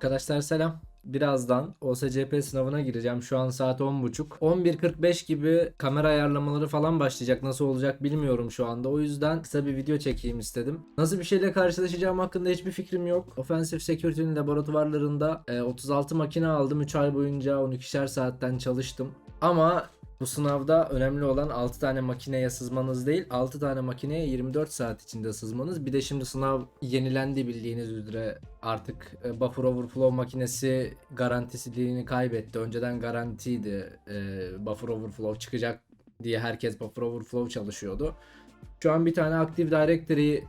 Arkadaşlar selam. Birazdan OSCP sınavına gireceğim. Şu an saat 10.30. 11.45 gibi kamera ayarlamaları falan başlayacak. Nasıl olacak bilmiyorum şu anda. O yüzden kısa bir video çekeyim istedim. Nasıl bir şeyle karşılaşacağım hakkında hiçbir fikrim yok. Offensive Security'nin laboratuvarlarında e, 36 makine aldım. 3 ay boyunca 12'şer saatten çalıştım. Ama bu sınavda önemli olan 6 tane makineye sızmanız değil, 6 tane makineye 24 saat içinde sızmanız. Bir de şimdi sınav yenilendi bildiğiniz üzere artık e, buffer overflow makinesi garantisiliğini kaybetti. Önceden garantiydi e, buffer overflow çıkacak diye herkes buffer overflow çalışıyordu. Şu an bir tane Active Directory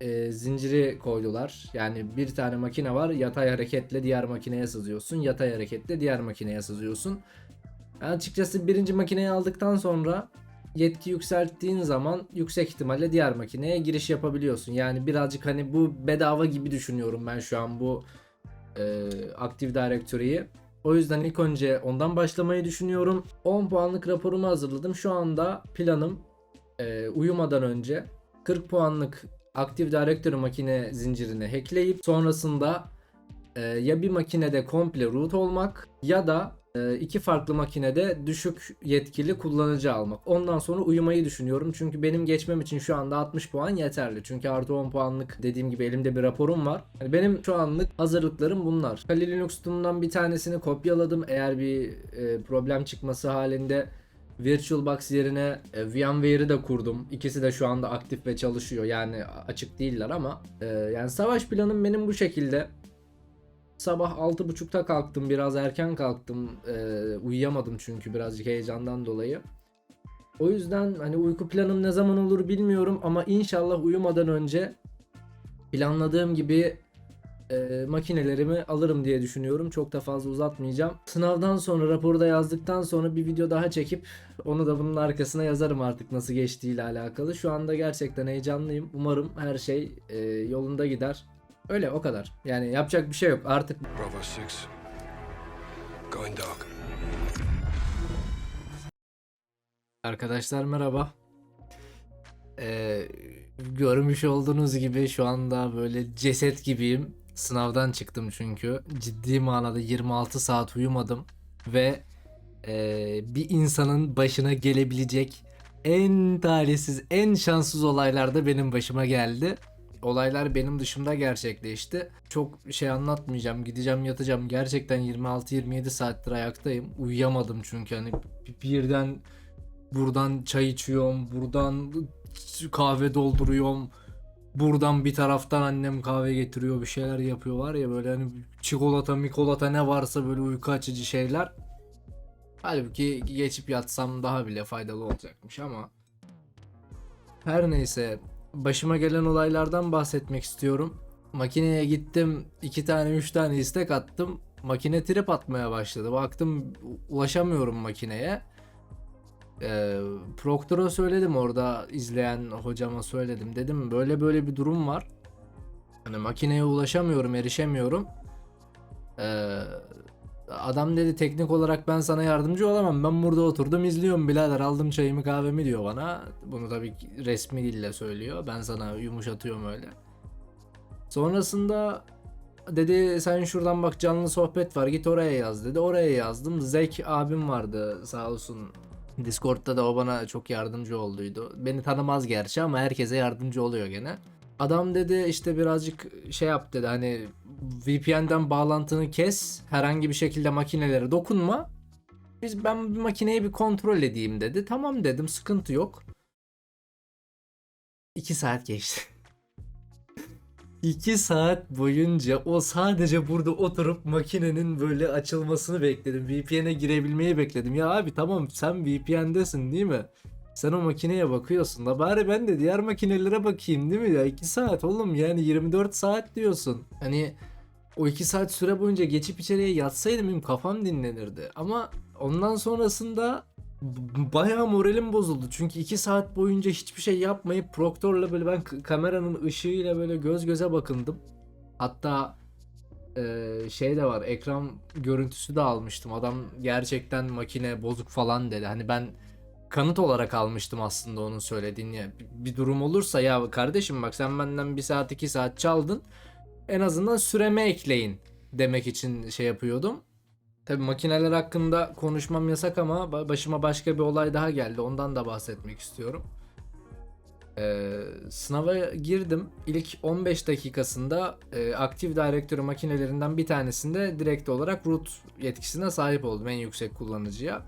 e, zinciri koydular. Yani bir tane makine var yatay hareketle diğer makineye sızıyorsun. Yatay hareketle diğer makineye sızıyorsun. Ben açıkçası birinci makineyi aldıktan sonra yetki yükselttiğin zaman yüksek ihtimalle diğer makineye giriş yapabiliyorsun. Yani birazcık hani bu bedava gibi düşünüyorum ben şu an bu e, Active Directory'yi. O yüzden ilk önce ondan başlamayı düşünüyorum. 10 puanlık raporumu hazırladım. Şu anda planım e, uyumadan önce 40 puanlık Active Directory makine zincirini hackleyip sonrasında e, ya bir makinede komple root olmak ya da iki farklı makinede düşük yetkili kullanıcı almak. Ondan sonra uyumayı düşünüyorum. Çünkü benim geçmem için şu anda 60 puan yeterli. Çünkü artı 10 puanlık dediğim gibi elimde bir raporum var. Yani benim şu anlık hazırlıklarım bunlar. Kali Linux'tumdan bir tanesini kopyaladım. Eğer bir e, problem çıkması halinde VirtualBox yerine e, VMware'i de kurdum. İkisi de şu anda aktif ve çalışıyor. Yani açık değiller ama e, yani savaş planım benim bu şekilde. Sabah 6.30'da kalktım. Biraz erken kalktım. Ee, uyuyamadım çünkü birazcık heyecandan dolayı. O yüzden hani uyku planım ne zaman olur bilmiyorum ama inşallah uyumadan önce planladığım gibi e, makinelerimi alırım diye düşünüyorum. Çok da fazla uzatmayacağım. Sınavdan sonra raporu da yazdıktan sonra bir video daha çekip onu da bunun arkasına yazarım artık nasıl geçtiğiyle alakalı. Şu anda gerçekten heyecanlıyım. Umarım her şey e, yolunda gider. Öyle o kadar. Yani yapacak bir şey yok. Artık Bravo 6. Going dark. Arkadaşlar merhaba. Ee, görmüş olduğunuz gibi şu anda böyle ceset gibiyim. Sınavdan çıktım çünkü. Ciddi manada 26 saat uyumadım. Ve ee, bir insanın başına gelebilecek en talihsiz, en şanssız olaylar da benim başıma geldi. Olaylar benim dışımda gerçekleşti. Çok şey anlatmayacağım. Gideceğim yatacağım. Gerçekten 26-27 saattir ayaktayım. Uyuyamadım çünkü hani birden Buradan çay içiyorum. Buradan kahve dolduruyorum. Buradan bir taraftan annem kahve getiriyor. Bir şeyler yapıyor var ya böyle hani çikolata mikolata ne varsa böyle uyku açıcı şeyler. Halbuki geçip yatsam daha bile faydalı olacakmış ama. Her neyse başıma gelen olaylardan bahsetmek istiyorum. Makineye gittim iki tane üç tane istek attım. Makine trip atmaya başladı. Baktım ulaşamıyorum makineye. Ee, Proktor'a söyledim orada izleyen hocama söyledim. Dedim böyle böyle bir durum var. Hani makineye ulaşamıyorum, erişemiyorum. Ee, adam dedi teknik olarak ben sana yardımcı olamam. Ben burada oturdum izliyorum birader aldım çayımı kahvemi diyor bana. Bunu tabii resmi dille söylüyor. Ben sana yumuşatıyorum öyle. Sonrasında dedi sen şuradan bak canlı sohbet var git oraya yaz dedi. Oraya yazdım. Zek abim vardı sağ olsun Discord'da da o bana çok yardımcı olduydu. Beni tanımaz gerçi ama herkese yardımcı oluyor gene. Adam dedi işte birazcık şey yap dedi hani VPN'den bağlantını kes. Herhangi bir şekilde makinelere dokunma. Biz ben bir makineyi bir kontrol edeyim dedi. Tamam dedim sıkıntı yok. 2 saat geçti. 2 saat boyunca o sadece burada oturup makinenin böyle açılmasını bekledim. VPN'e girebilmeyi bekledim. Ya abi tamam sen VPN'desin değil mi? Sen o makineye bakıyorsun da bari ben de diğer makinelere bakayım değil mi ya? 2 saat oğlum yani 24 saat diyorsun. Hani o 2 saat süre boyunca geçip içeriye yatsaydım benim kafam dinlenirdi. Ama ondan sonrasında bayağı moralim bozuldu. Çünkü 2 saat boyunca hiçbir şey yapmayıp Proctor'la böyle ben kameranın ışığıyla böyle göz göze bakındım. Hatta e, şey de var ekran görüntüsü de almıştım. Adam gerçekten makine bozuk falan dedi. Hani ben kanıt olarak almıştım aslında onun söylediğini. Bir durum olursa ya kardeşim bak sen benden bir saat iki saat çaldın. En azından süreme ekleyin demek için şey yapıyordum. Tabi makineler hakkında konuşmam yasak ama ba- başıma başka bir olay daha geldi. Ondan da bahsetmek istiyorum. Ee, sınava girdim. İlk 15 dakikasında e, Active Directory makinelerinden bir tanesinde direkt olarak root yetkisine sahip oldum en yüksek kullanıcıya.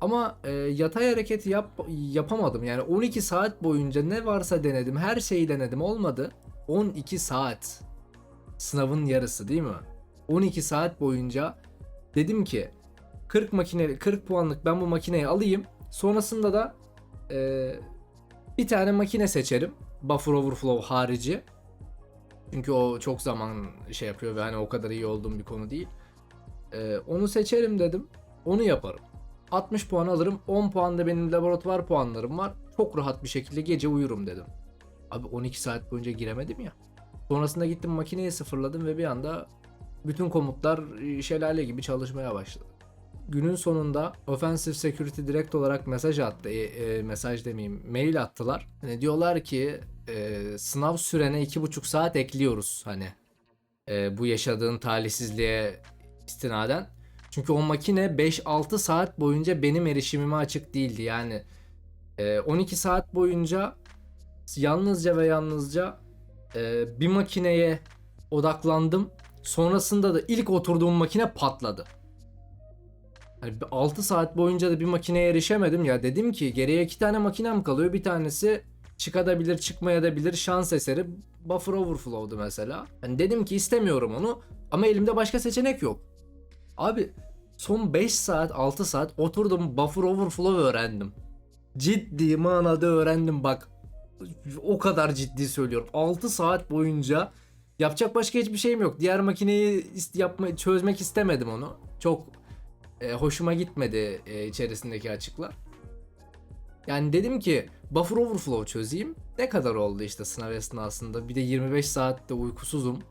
Ama e, yatay hareketi yap, yapamadım. Yani 12 saat boyunca ne varsa denedim. Her şeyi denedim. Olmadı. 12 saat. Sınavın yarısı değil mi? 12 saat boyunca dedim ki 40 makine 40 puanlık ben bu makineyi alayım. Sonrasında da e, bir tane makine seçerim. Buffer overflow harici. Çünkü o çok zaman şey yapıyor ve hani o kadar iyi olduğum bir konu değil. E, onu seçerim dedim. Onu yaparım. 60 puan alırım. 10 puan da benim laboratuvar puanlarım var. Çok rahat bir şekilde gece uyurum dedim. Abi 12 saat boyunca giremedim ya. Sonrasında gittim makineyi sıfırladım ve bir anda bütün komutlar e, şelale gibi çalışmaya başladı. Günün sonunda Offensive Security Direct olarak mesaj attı. E, e, mesaj demeyeyim, mail attılar. Hani diyorlar ki e, sınav sürene 2,5 saat ekliyoruz hani. E, bu yaşadığın talihsizliğe istinaden. Çünkü o makine 5-6 saat boyunca benim erişimime açık değildi. Yani e, 12 saat boyunca yalnızca ve yalnızca e, bir makineye odaklandım. Sonrasında da ilk oturduğum makine patladı. Hani 6 saat boyunca da bir makineye erişemedim ya. Dedim ki geriye iki tane makinem kalıyor. Bir tanesi çıkabilir çıkmayabilir şans eseri buffer overflow'du mesela. Hani dedim ki istemiyorum onu ama elimde başka seçenek yok. Abi son 5 saat 6 saat oturdum buffer overflow öğrendim. Ciddi manada öğrendim bak. O kadar ciddi söylüyorum. 6 saat boyunca yapacak başka hiçbir şeyim yok. Diğer makineyi yapma çözmek istemedim onu. Çok e, hoşuma gitmedi e, içerisindeki açıklar. Yani dedim ki buffer overflow çözeyim. Ne kadar oldu işte sınav esnasında. Bir de 25 saatte uykusuzum.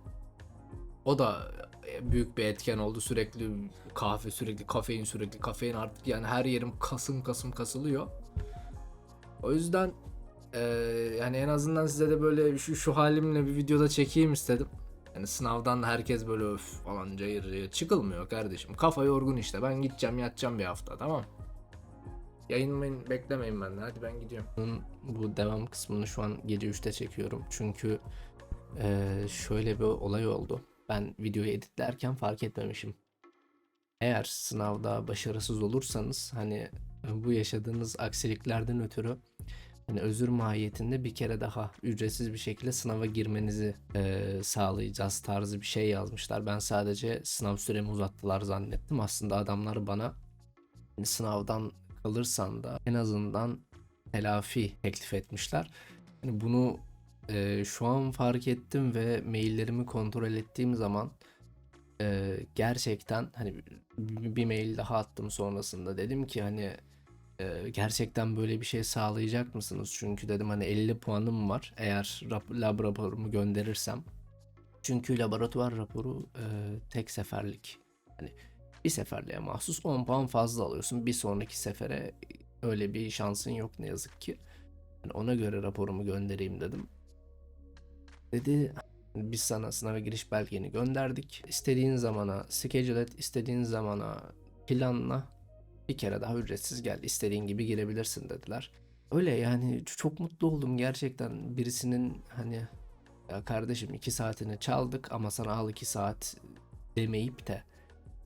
O da e, büyük bir etken oldu. Sürekli kahve, sürekli kafein, sürekli kafein artık yani her yerim kasım kasım kasılıyor. O yüzden e, yani en azından size de böyle şu, şu halimle bir videoda çekeyim istedim. Yani sınavdan da herkes böyle öf falan cayır cayır çıkılmıyor kardeşim. Kafa yorgun işte. Ben gideceğim yatacağım bir hafta tamam. Yayınmayın beklemeyin benden. Hadi ben gidiyorum. Bu devam kısmını şu an gece 3'te çekiyorum. Çünkü eee, şöyle bir olay oldu. Ben videoyu editlerken fark etmemişim. Eğer sınavda başarısız olursanız hani bu yaşadığınız aksiliklerden ötürü hani özür mahiyetinde bir kere daha ücretsiz bir şekilde sınava girmenizi eee, sağlayacağız tarzı bir şey yazmışlar. Ben sadece sınav süremi uzattılar zannettim. Aslında adamlar bana hani sınavdan kalırsan da en azından telafi teklif etmişler. Yani bunu e, şu an fark ettim ve maillerimi kontrol ettiğim zaman e, gerçekten hani bir mail daha attım sonrasında dedim ki hani e, gerçekten böyle bir şey sağlayacak mısınız? Çünkü dedim hani 50 puanım var eğer rap, lab raporumu gönderirsem. Çünkü laboratuvar raporu e, tek seferlik. Hani bir seferliğe mahsus 10 puan fazla alıyorsun. Bir sonraki sefere öyle bir şansın yok ne yazık ki. Yani ona göre raporumu göndereyim dedim. Dedi biz sana sınava giriş belgeni gönderdik. İstediğin zamana schedule et, istediğin zamana planla. Bir kere daha ücretsiz gel, istediğin gibi girebilirsin dediler. Öyle yani çok mutlu oldum gerçekten birisinin hani ya kardeşim iki saatini çaldık ama sana al iki saat demeyip de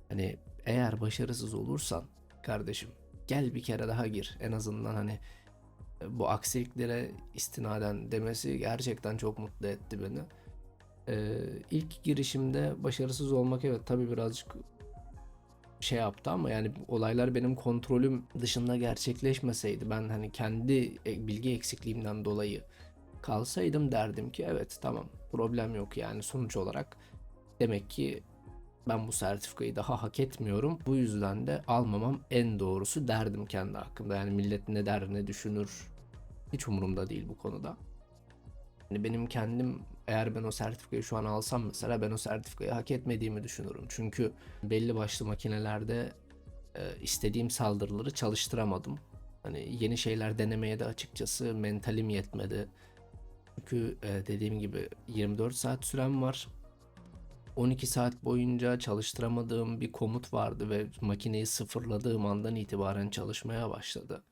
hani eğer başarısız olursan kardeşim gel bir kere daha gir. En azından hani e, bu aksiliklere istinaden demesi gerçekten çok mutlu etti beni. Ee, ilk girişimde başarısız olmak evet tabi birazcık şey yaptı ama yani olaylar benim kontrolüm dışında gerçekleşmeseydi ben hani kendi e- bilgi eksikliğimden dolayı kalsaydım derdim ki evet tamam problem yok yani sonuç olarak demek ki ben bu sertifikayı daha hak etmiyorum. Bu yüzden de almamam en doğrusu derdim kendi hakkımda. Yani millet ne der ne düşünür hiç umurumda değil bu konuda. Yani benim kendim eğer ben o sertifikayı şu an alsam mesela ben o sertifikayı hak etmediğimi düşünürüm. Çünkü belli başlı makinelerde e, istediğim saldırıları çalıştıramadım. Hani yeni şeyler denemeye de açıkçası mentalim yetmedi. Çünkü e, dediğim gibi 24 saat sürem var. 12 saat boyunca çalıştıramadığım bir komut vardı ve makineyi sıfırladığım andan itibaren çalışmaya başladı.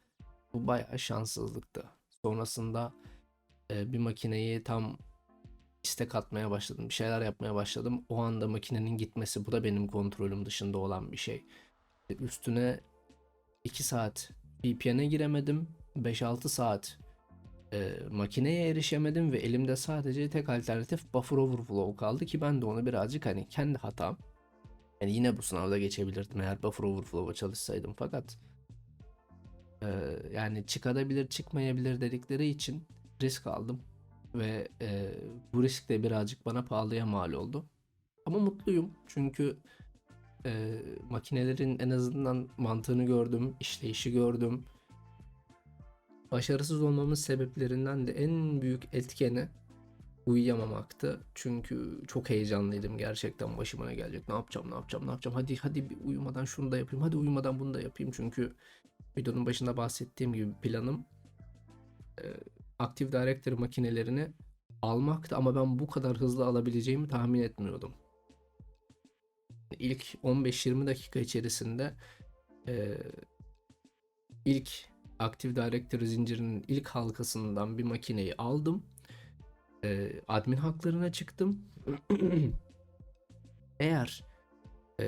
Bu bayağı şanssızlıktı. Sonrasında e, bir makineyi tam istek atmaya başladım. Bir şeyler yapmaya başladım. O anda makinenin gitmesi bu da benim kontrolüm dışında olan bir şey. E, Üstüne 2 saat VPN'e giremedim. 5-6 saat e, makineye erişemedim ve elimde sadece tek alternatif buffer overflow kaldı ki ben de onu birazcık hani kendi hatam. Yani yine bu sınavda geçebilirdim eğer buffer overflow'a çalışsaydım fakat e, yani çıkabilir çıkmayabilir dedikleri için risk aldım ve e, bu risk de birazcık bana pahalıya mal oldu. Ama mutluyum çünkü e, makinelerin en azından mantığını gördüm, işleyişi gördüm. Başarısız olmamın sebeplerinden de en büyük etkeni uyuyamamaktı. Çünkü çok heyecanlıydım gerçekten başıma ne gelecek, ne yapacağım, ne yapacağım, ne yapacağım. Hadi hadi bir uyumadan şunu da yapayım, hadi uyumadan bunu da yapayım. Çünkü videonun başında bahsettiğim gibi planım e, Active Directory makinelerini almaktı ama ben bu kadar hızlı alabileceğimi tahmin etmiyordum. İlk 15-20 dakika içerisinde e, ilk Active Directory zincirinin ilk halkasından bir makineyi aldım. E, admin haklarına çıktım. Eğer e,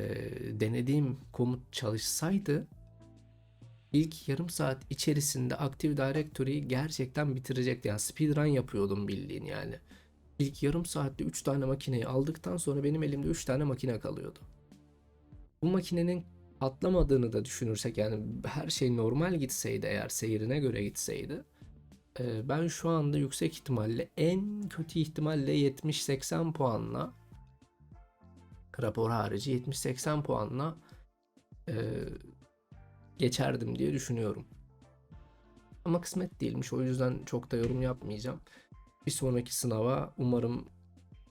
denediğim komut çalışsaydı ilk yarım saat içerisinde Active Directory'yi gerçekten bitirecekti. Yani speedrun yapıyordum bildiğin yani. İlk yarım saatte 3 tane makineyi aldıktan sonra benim elimde 3 tane makine kalıyordu. Bu makinenin patlamadığını da düşünürsek yani her şey normal gitseydi eğer seyrine göre gitseydi e, ben şu anda yüksek ihtimalle en kötü ihtimalle 70-80 puanla rapor harici 70-80 puanla e, geçerdim diye düşünüyorum. Ama kısmet değilmiş o yüzden çok da yorum yapmayacağım. Bir sonraki sınava umarım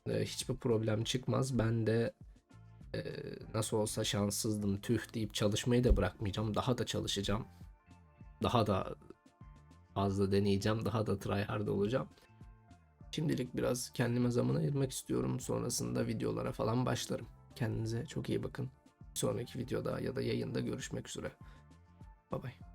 e, hiçbir problem çıkmaz. Ben de e, nasıl olsa şanssızdım tüh deyip çalışmayı da bırakmayacağım. Daha da çalışacağım. Daha da fazla deneyeceğim. Daha da tryhard olacağım. Şimdilik biraz kendime zaman ayırmak istiyorum. Sonrasında videolara falan başlarım. Kendinize çok iyi bakın. Bir sonraki videoda ya da yayında görüşmek üzere. Bye bye.